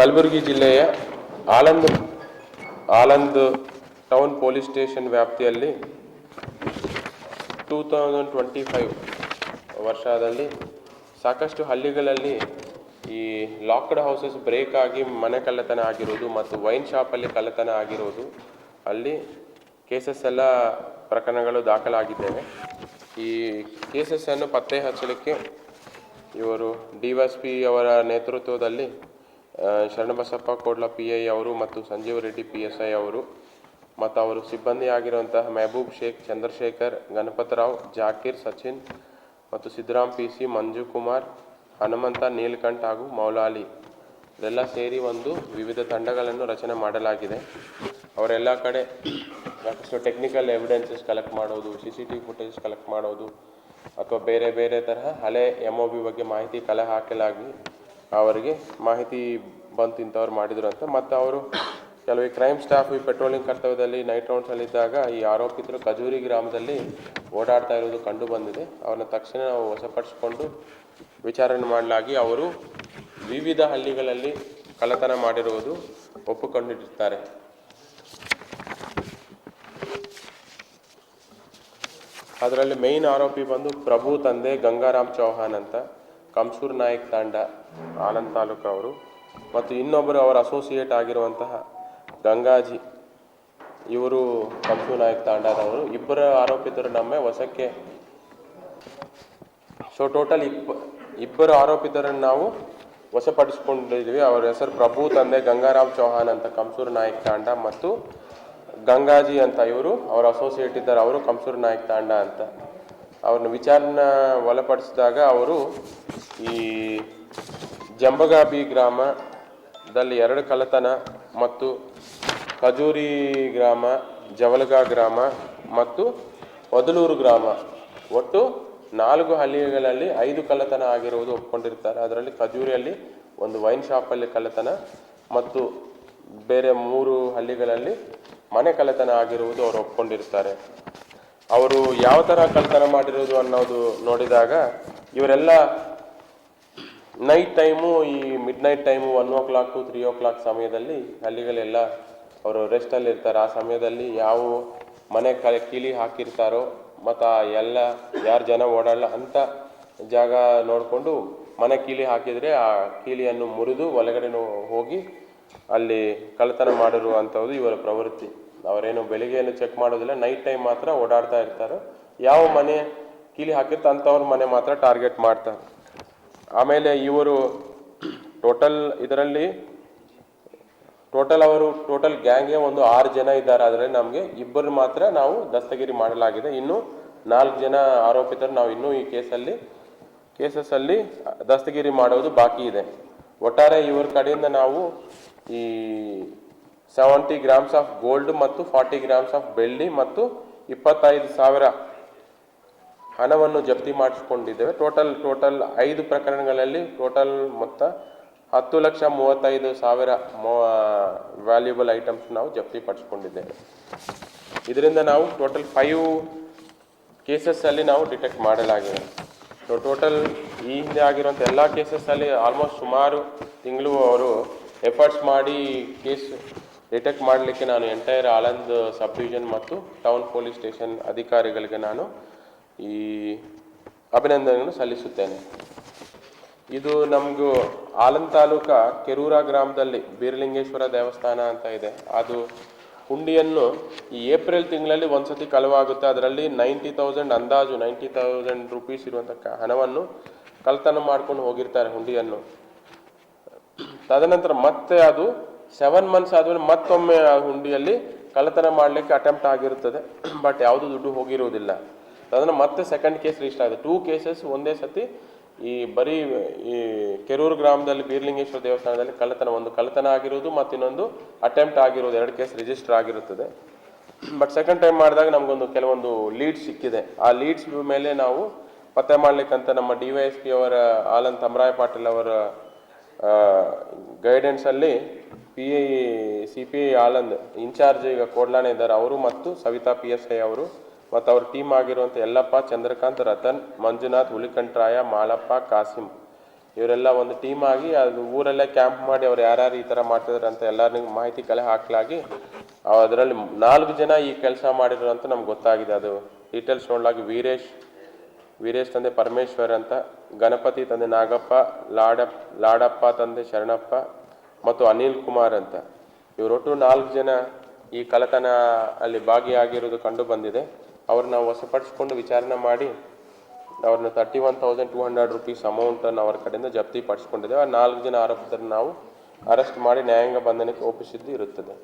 ಕಲಬುರಗಿ ಜಿಲ್ಲೆಯ Aland Aland town police station ವ್ಯಾಪ್ತಿಯಲ್ಲಿ two thousand twenty five ವರ್ಷದಲ್ಲಿ ಸಾಕಷ್ಟು ಹಳ್ಳಿಗಳಲ್ಲಿ ಈ ಲಾಕ್ಡ್ ಹೌಸಸ್ ಬ್ರೇಕ್ ಆಗಿ ಮನೆ ಕಳ್ಳತನ ಆಗಿರೋದು ಮತ್ತು ವೈನ್ ಶಾಪಲ್ಲಿ ಕಳ್ಳತನ ಆಗಿರೋದು, ಅಲ್ಲಿ ಕೇಸಸ್ ಎಲ್ಲ ಪ್ರಕರಣಗಳು ದಾಖಲಾಗಿದ್ದೇವೆ. ಈ ಕೇಸಸ್ಸನ್ನು ಪತ್ತೆ ಹಚ್ಚಲಿಕ್ಕೆ ಇವರು ಡಿ ಪಿ ಅವರ ನೇತೃತ್ವದಲ್ಲಿ ಶರಣಬಸಪ್ಪ ಕೋಡ್ಲ ಪಿ ಐ ಅವರು ಮತ್ತು Sanjeeva Reddy P S I ಅವರು ಮತ್ತು ಅವರು ಸಿಬ್ಬಂದಿ ಆಗಿರುವಂತಹ ಮೆಹಬೂಬ್ ಶೇಖ್, ಚಂದ್ರಶೇಖರ್ ಗಣಪತರಾವ್ ಜಾಕೀರ್, ಸಚಿನ್ ಮತ್ತು ಸಿದ್ದರಾಮ್ ಪಿ ಸಿ ಮಂಜು ಕುಮಾರ್, ಹನುಮಂತ, ನೀಲಕಂಠ ಹಾಗೂ ಮೌಲಾಲಿ ಇದೆಲ್ಲ ಸೇರಿ ಒಂದು ವಿವಿಧ ತಂಡಗಳನ್ನು ರಚನೆ ಮಾಡಲಾಗಿದೆ. ಅವರೆಲ್ಲ ಕಡೆ ಸಾಕಷ್ಟು ಟೆಕ್ನಿಕಲ್ ಎವಿಡೆನ್ಸಸ್ ಕಲೆಕ್ಟ್ ಮಾಡೋದು C C T footage collect ಮಾಡೋದು ಅಥವಾ ಬೇರೆ ಬೇರೆ ತರಹ ಹಳೆ ಎಂ ಒ ಬಿ ಬಗ್ಗೆ ಮಾಹಿತಿ ಕಲೆ ಹಾಕಲಾಗಿ ಅವರಿಗೆ ಮಾಹಿತಿ ಬಂತು ಇಂಥವ್ರು ಮಾಡಿದ್ರು ಅಂತ. ಮತ್ತು ಅವರು ಕೆಲವು ಕ್ರೈಮ್ ಸ್ಟಾಫ್ ಈ ಪೆಟ್ರೋಲಿಂಗ್ ಕರ್ತವ್ಯದಲ್ಲಿ ನೈಟ್ ರೌಂಡ್ಸಲ್ಲಿದ್ದಾಗ ಈ ಆರೋಪಿತರು ಖಜೂರಿ ಗ್ರಾಮದಲ್ಲಿ ಓಡಾಡ್ತಾ ಇರೋದು ಕಂಡು ಬಂದಿದೆ. ಅವ್ರನ್ನ ತಕ್ಷಣ ನಾವು ವಶಪಡಿಸಿಕೊಂಡು ವಿಚಾರಣೆ ಮಾಡಲಾಗಿ ಅವರು ವಿವಿಧ ಹಳ್ಳಿಗಳಲ್ಲಿ ಕಳ್ಳತನ ಮಾಡಿರುವುದು ಒಪ್ಪಿಕೊಂಡಿರುತ್ತಾರೆ ಅದರಲ್ಲಿ ಮೇಯ್ನ್ ಆರೋಪಿ ಬಂದು ಪ್ರಭು ತಂದೆ ಗಂಗಾರಾಮ್ ಚೌಹಾನ್ ಅಂತ, ಕಂಸೂರ್ ನಾಯಕ್ ತಾಂಡ, ಆನಂದ್ ತಾಲೂಕು ಅವರು ಮತ್ತು ಇನ್ನೊಬ್ಬರು ಅವರ ಅಸೋಸಿಯೇಟ್ ಆಗಿರುವಂತಹ ಗಂಗಾಜಿ, ಇವರು ಕಂಸೂರ್ ನಾಯಕ್ ತಾಂಡಾದವರು. ಇಬ್ಬರ ಆರೋಪಿತರು ನಮ್ಮ ವಶಕ್ಕೆ. ಸೊ ಟೋಟಲ್ ಇಪ್ಪ, ಇಬ್ಬರು ಆರೋಪಿತರನ್ನು ನಾವು ವಶಪಡಿಸಿಕೊಂಡಿದ್ವಿ ಅವರ ಹೆಸರು ಪ್ರಭು, ತಂದೆ ಗಂಗಾರಾಮ್ ಚೌಹಾನ್ ಅಂತ ಕಂಸೂರ್ ನಾಯಕ್ ತಾಂಡ ಮತ್ತು ಗಂಗಾಜಿ ಅಂತ ಇವರು ಅವರ ಅಸೋಸಿಯೇಟ್ ಇದ್ದಾರೆ. ಅವರು ಕಂಸೂರ್ ನಾಯಕ್ ತಾಂಡ ಅಂತ. ಅವ್ರನ್ನ ವಿಚಾರಣೆ ಒಳಪಡಿಸಿದಾಗ ಅವರು ಈ ಜಂಬಗಾಬಿ ಗ್ರಾಮದಲ್ಲಿ ಎರಡು ಕಳ್ಳತನ ಮತ್ತು ಖಜೂರಿ ಗ್ರಾಮ, ಜವಲಗಾ ಗ್ರಾಮ ಮತ್ತು ಒದಲೂರು ಗ್ರಾಮ. ಒಟ್ಟು ನಾಲ್ಕು ಹಳ್ಳಿಗಳಲ್ಲಿ ಐದು ಕಳ್ಳತನ ಆಗಿರುವುದು ಒಪ್ಕೊಂಡಿರ್ತಾರೆ. ಅದರಲ್ಲಿ ಖಜೂರಿಯಲ್ಲಿ ಒಂದು ವೈನ್ ಶಾಪಲ್ಲಿ ಕಳ್ಳತನ ಮತ್ತು ಬೇರೆ ಮೂರು ಹಳ್ಳಿಗಳಲ್ಲಿ ಮನೆ ಕಳ್ಳತನ ಆಗಿರುವುದು ಅವರು ಒಪ್ಕೊಂಡಿರ್ತಾರೆ. ಅವರು ಯಾವ ಥರ ಕಳ್ಳತನ ಮಾಡಿರೋದು ಅನ್ನೋದು ನೋಡಿದಾಗ ಇವರೆಲ್ಲ ನೈಟ್ ಟೈಮು ಈ midnight time one o'clock three o'clock ಸಮಯದಲ್ಲಿ ಹಳ್ಳಿಗಳೆಲ್ಲ ಅವರು ರೆಸ್ಟಲ್ಲಿ ಇರ್ತಾರೆ. ಆ ಸಮಯದಲ್ಲಿ ಯಾವ ಮನೆ ಕ ಕೀಲಿ ಹಾಕಿರ್ತಾರೋ, ಮತ್ತು ಆ ಎಲ್ಲ ಯಾರು ಜನ ಓಡಾಡಲ್ಲ ಅಂಥ ಜಾಗ ನೋಡಿಕೊಂಡು ಮನೆ ಕೀಲಿ ಹಾಕಿದರೆ ಆ ಕೀಲಿಯನ್ನು ಮುರಿದು ಒಳಗಡೆ ಹೋಗಿ ಅಲ್ಲಿ ಕಳ್ಳತನ ಮಾಡಿರುವಂಥದ್ದು ಇವರ ಪ್ರವೃತ್ತಿ. ಅವರೇನು ಬೆಳಿಗ್ಗೆ ಏನು ಚೆಕ್ ಮಾಡೋದಿಲ್ಲ ನೈಟ್ ಟೈಮ್ ಮಾತ್ರ ಓಡಾಡ್ತಾ ಇರ್ತಾರೆ. ಯಾವ ಮನೆ ಕೀಲಿ ಹಾಕಿರ್ತಾರೆ ಅಂಥವ್ರ ಮನೆ ಮಾತ್ರ ಟಾರ್ಗೆಟ್ ಮಾಡ್ತಾರೆ. ಆಮೇಲೆ ಇವರು ಟೋಟಲ್ ಇದರಲ್ಲಿ ಟೋಟಲ್ ಅವರು ಟೋಟಲ್ ಗ್ಯಾಂಗ್ಗೆ ಒಂದು ಆರು ಜನ ಇದ್ದಾರೆ. ಆದರೆ ನಮಗೆ ಇಬ್ಬರು ಮಾತ್ರ ನಾವು ದಸ್ತಗಿರಿ ಮಾಡಲಾಗಿದೆ. ಇನ್ನು ನಾಲ್ಕು ಜನ ಆರೋಪಿತರು ನಾವು ಇನ್ನೂ ಈ ಕೇಸಲ್ಲಿ, ಕೇಸಸ್ಸಲ್ಲಿ ದಸ್ತಗಿರಿ ಮಾಡೋದು ಬಾಕಿ ಇದೆ. ಒಟ್ಟಾರೆ ಇವ್ರ ಕಡೆಯಿಂದ ನಾವು ಈ ಸೆವೆಂಟಿ ಗ್ರಾಮ್ಸ್ ಆಫ್ ಗೋಲ್ಡ್ ಮತ್ತು ಫಾರ್ಟಿ ಗ್ರಾಮ್ಸ್ ಆಫ್ ಬೆಳ್ಳಿ ಮತ್ತು ಇಪ್ಪತ್ತೈದು ಸಾವಿರ ಹಣವನ್ನು ಜಪ್ತಿ ಮಾಡಿಸ್ಕೊಂಡಿದ್ದೇವೆ. ಟೋಟಲ್ ಟೋಟಲ್ ಐದು ಪ್ರಕರಣಗಳಲ್ಲಿ ಟೋಟಲ್ ಮೊತ್ತ ಹತ್ತು ಲಕ್ಷ ಮೂವತ್ತೈದು ಸಾವಿರ ಮೋ ವ್ಯಾಲ್ಯೂಬಲ್ ಐಟಮ್ಸ್ ನಾವು ಜಪ್ತಿ ಪಡಿಸ್ಕೊಂಡಿದ್ದೇವೆ. ಇದರಿಂದ ನಾವು ಟೋಟಲ್ ಫೈವ್ ಕೇಸಸ್ಸಲ್ಲಿ ನಾವು ಡಿಟೆಕ್ಟ್ ಮಾಡಲಾಗಿದೆ. ಸೊ ಟೋಟಲ್ ಈ ಹಿಂದೆ ಆಗಿರುವಂಥ ಎಲ್ಲ ಕೇಸಸ್ಸಲ್ಲಿ ಆಲ್ಮೋಸ್ಟ್ ಸುಮಾರು ತಿಂಗಳು ಅವರು ಎಫರ್ಟ್ಸ್ ಮಾಡಿ ಕೇಸ್ ಡಿಟೆಕ್ಟ್ ಮಾಡಲಿಕ್ಕೆ ನಾನು ಎಂಟೈರ್ ಆಲಂದ್ ಸಬ್ ಡಿವಿಷನ್ ಮತ್ತು ಟೌನ್ ಪೊಲೀಸ್ ಸ್ಟೇಷನ್ ಅಧಿಕಾರಿಗಳಿಗೆ ನಾನು ಈ ಅಭಿನಂದನೆಯನ್ನು ಸಲ್ಲಿಸುತ್ತೇನೆ. ಇದು ನಮಗೂ ಆಲಂದ್ ತಾಲೂಕ ಕೆರೂರ ಗ್ರಾಮದಲ್ಲಿ ಬೀರಲಿಂಗೇಶ್ವರ ದೇವಸ್ಥಾನ ಅಂತ ಇದೆ. ಅದು ಹುಂಡಿಯನ್ನು ಈ ಏಪ್ರಿಲ್ ತಿಂಗಳಲ್ಲಿ ಒಂದ್ಸತಿ ಕಳವಾಗುತ್ತೆ. ಅದರಲ್ಲಿ ನೈಂಟಿ ತೌಸಂಡ್ ಅಂದಾಜು, ನೈಂಟಿ ತೌಸಂಡ್ ರುಪೀಸ್ ಇರುವಂಥ ಹಣವನ್ನು ಕಳ್ತನ ಮಾಡ್ಕೊಂಡು ಹೋಗಿರ್ತಾರೆ ಹುಂಡಿಯನ್ನು. ತದನಂತರ ಮತ್ತೆ ಅದು ಸೆವೆನ್ ಮಂತ್ಸ್ ಆದಮೇಲೆ ಮತ್ತೊಮ್ಮೆ ಆ ಹುಂಡಿಯಲ್ಲಿ ಕಳ್ಳತನ ಮಾಡಲಿಕ್ಕೆ ಅಟೆಂಪ್ಟ್ ಆಗಿರುತ್ತದೆ. ಬಟ್ ಯಾವುದು ದುಡ್ಡು ಹೋಗಿರುವುದಿಲ್ಲ. ತದನ ಮತ್ತೆ ಸೆಕೆಂಡ್ ಕೇಸ್ ರಿಜಿಸ್ಟರ್ ಆಗಿದೆ. ಟೂ ಕೇಸಸ್ ಒಂದೇ ಸತಿ ಈ ಬರೀ ಈ ಕೆರೂರು ಗ್ರಾಮದಲ್ಲಿ ಬೀರ್ಲಿಂಗೇಶ್ವರ ದೇವಸ್ಥಾನದಲ್ಲಿ ಕಳ್ಳತನ, ಒಂದು ಕಳ್ಳತನ ಆಗಿರೋದು ಮತ್ತು ಇನ್ನೊಂದು ಅಟೆಂಪ್ಟ್ ಆಗಿರೋದು, ಎರಡು ಕೇಸ್ ರಿಜಿಸ್ಟರ್ ಆಗಿರುತ್ತದೆ. ಬಟ್ ಸೆಕೆಂಡ್ ಟೈಮ್ ಮಾಡಿದಾಗ ನಮಗೊಂದು ಕೆಲವೊಂದು ಲೀಡ್ಸ್ ಸಿಕ್ಕಿದೆ. ಆ ಲೀಡ್ಸ್ ಮೇಲೆ ನಾವು ಪತ್ತೆ ಮಾಡಲಿಕ್ಕಂತ ನಮ್ಮ ಡಿ ವೈ ಎಸ್ ಪಿ ಅವರ ಆಲನ್ ತಮರಾಯ್ ಪಾಟೀಲ್ ಅವರ ಗೈಡೆನ್ಸಲ್ಲಿ P I C P I Aland incharge ಈಗ ಕೋಡ್ಲಾನೆ ಇದ್ದಾರೆ. ಅವರು ಮತ್ತು ಸವಿತಾ ಪಿ ಎಸ್ ಐ ಅವರು ಮತ್ತು ಅವ್ರ ಟೀಮ್ ಆಗಿರುವಂಥ ಯಲ್ಲಪ್ಪ, ಚಂದ್ರಕಾಂತ್, ರತನ್, ಮಂಜುನಾಥ್ ಹುಲಿಕಂಠರಾಯ ಮಾಳಪ್ಪ, ಕಾಸಿಂ. ಇವರೆಲ್ಲ ಒಂದು ಟೀಮ್ ಆಗಿ ಅದು ಊರಲ್ಲೇ ಕ್ಯಾಂಪ್ ಮಾಡಿ ಅವ್ರು ಯಾರ್ಯಾರು ಈ ಥರ ಮಾಡ್ತಿದ್ರು ಅಂತ ಎಲ್ಲರಿಗೂ ಮಾಹಿತಿ ಕಲೆ ಹಾಕಲಾಗಿ ಅದರಲ್ಲಿ ನಾಲ್ಕು ಜನ ಈ ಕೆಲಸ ಮಾಡಿದ್ರು ಅಂತ ನಮ್ಗೆ ಗೊತ್ತಾಗಿದೆ. ಅದು ಡೀಟೇಲ್ಸ್ ನೋಡ್ಲಾಗಿ ವೀರೇಶ್ ವೀರೇಶ್ ತಂದೆ ಪರಮೇಶ್ವರ್ ಅಂತ, ಗಣಪತಿ ತಂದೆ ನಾಗಪ್ಪ ಲಾಡಪ್ಪ ಲಾಡಪ್ಪ ತಂದೆ ಶರಣಪ್ಪ ಮತ್ತು ಅನಿಲ್ ಕುಮಾರ್ ಅಂತ. ಇವರೊಟ್ಟು ನಾಲ್ಕು ಜನ ಈ ಕಳ್ಳತನ ಅಲ್ಲಿ ಭಾಗಿಯಾಗಿರೋದು ಕಂಡು ಬಂದಿದೆ. ಅವ್ರನ್ನ ವಶಪಡಿಸ್ಕೊಂಡು ವಿಚಾರಣೆ ಮಾಡಿ ಅವ್ರನ್ನ thirty one thousand two hundred rupees ಅಮೌಂಟನ್ನು ಅವ್ರ ಕಡೆಯಿಂದ ಜಪ್ತಿ ಪಡಿಸ್ಕೊಂಡಿದ್ದೇವೆ. ಆ ನಾಲ್ಕು ಜನ ಆರೋಪಿತರನ್ನು ನಾವು ಅರೆಸ್ಟ್ ಮಾಡಿ ನ್ಯಾಯಾಂಗ ಬಂಧನಕ್ಕೆ ಒಪ್ಪಿಸಿದ್ದು ಇರುತ್ತದೆ.